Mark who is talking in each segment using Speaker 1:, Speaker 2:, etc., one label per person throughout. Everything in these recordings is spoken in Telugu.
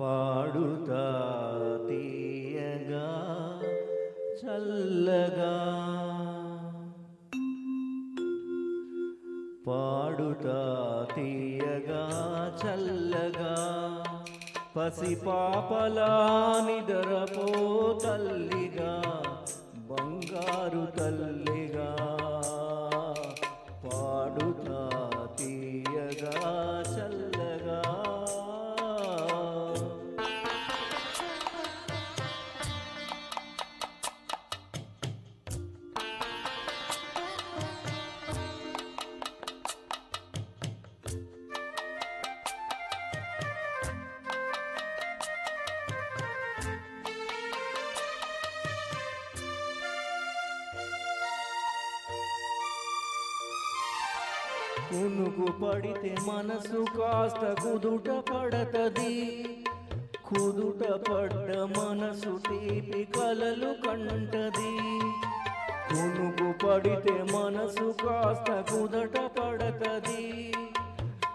Speaker 1: పాడుతా తీయగా చల్లగా. పాడుతా తీయగా చల్లగా. పసిపాపలా నిదరపో తల్లిగా బంగారు తల్లి కునుకు పడితే మనసు కాస్త కుదుట పడతది. కుదుట పడ్డ మనసు తీపి కలలు కంటది. కునుకు పడితే మనసు కాస్త కుదట పడతది.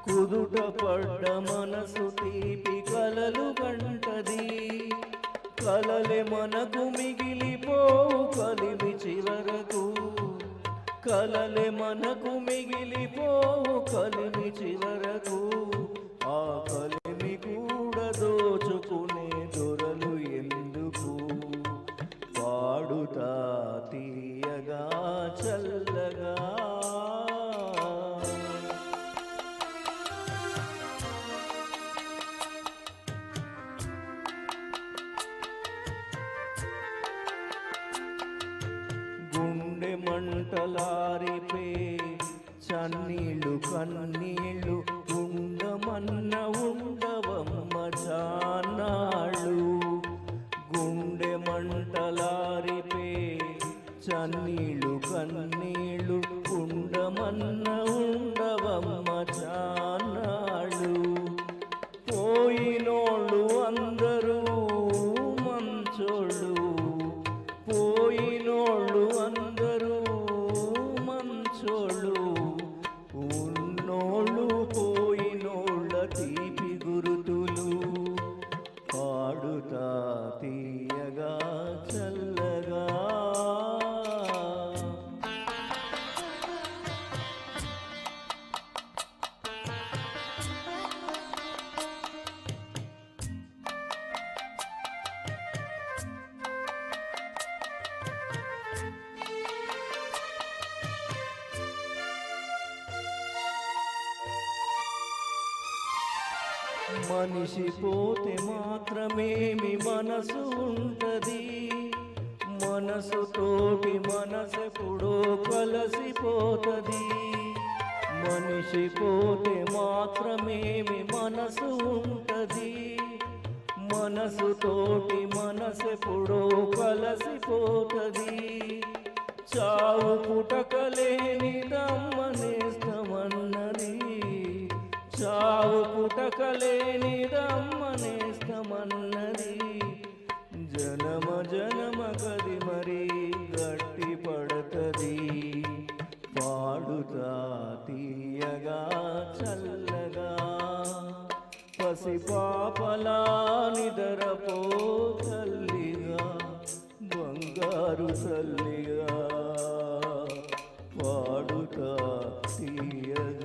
Speaker 1: కుదుట పడ్డ మనసు తీపి కలలు కంటది. కలలే మనకు మిగిలిపోవు కలిమి చివరకు. కలలే మనకు మిగిలిపోవు కలిమి చివరకు. ఆ కలిమి కూడా దోచుకునే దొరలు ఎందుకు? పాడుతా తీయగా చల్లగా. గుండె మంటలారిపే చన్నీళ్ళు కన్నీళ్ళు ఉండమన్న ఉండవమ్మ చాన్నాళ్ళు. గుండె మంటలారిపే చన్నీళ్ళు కన్నీళ్ళు మనిషి పోతే మాత్రమేమి మనసు ఉంటది. మనసుతోటి మనసెప్పుడో కలసిపోతుంది. మనిషి పోతే మాత్రమేమి మనసు ఉంటది. మనసుతోటి మనసెప్పుడో కలసిపోతుంది. చావు పుటకలేని దమ్మనేస్తమన్నది సావు పుటకలేనిదమ్మనేస్తమన్నది. జనమ జనమ కది మరీ గట్టి పడతది. పాడుతా తీయగా చల్లగా. పసిపాపలా నిదరపో తల్లిగా బంగారు తల్లిగా. పాడుతా తీయగా